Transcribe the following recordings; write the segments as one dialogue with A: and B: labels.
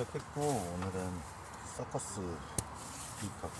A: 도착했고 오늘은 서커스 빅 가고 왔습니다. 페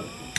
A: Thank you.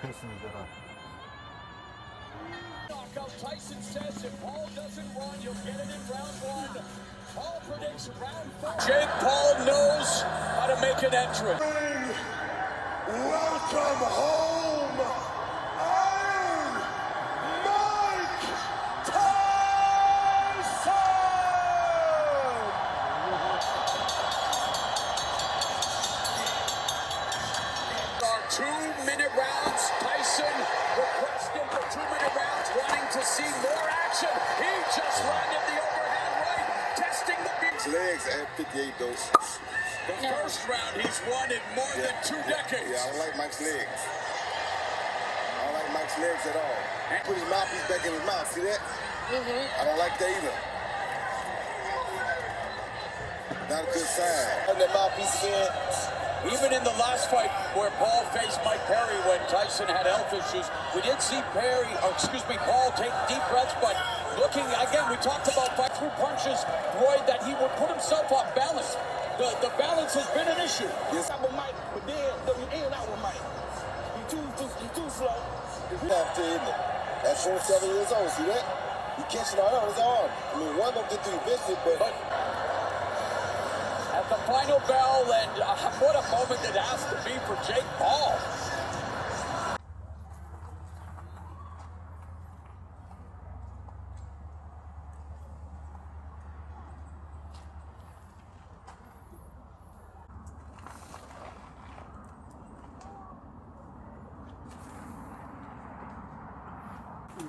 A: Pistons that are.
B: Knockout Tyson says if Paul doesn't run, you'll get it in round one. Paul predicts round four. Jake Paul knows how to make an entrance.
C: Welcome home. His legs at 58 though.
B: The first round he's won in more than two decades.
C: Yeah, I don't like Mike's legs. I don't like Mike's legs at all. Put his mouthpiece back in his mouth. See that? Mm-hmm. I don't like that either. Not a good sign. Put that mouthpiece again.
B: Even in the last fight where Paul faced Mike Perry when Tyson had health issues, we did see Perry, or excuse me, Paul take deep breaths, but looking again, we talked about fight through punches, Roy, that he would put himself off balance. The, the balance has been an issue.
C: Yes.
D: out with Mike, but then you in and out with Mike. You too, too, you too slow.
C: After, isn't it? At 47 years old, see that? He catching all on his arm. I mean, one gonna get through eventually, but
B: But at the final bell, and uh, what a moment it has to be for Jake Paul.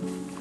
B: Thank you.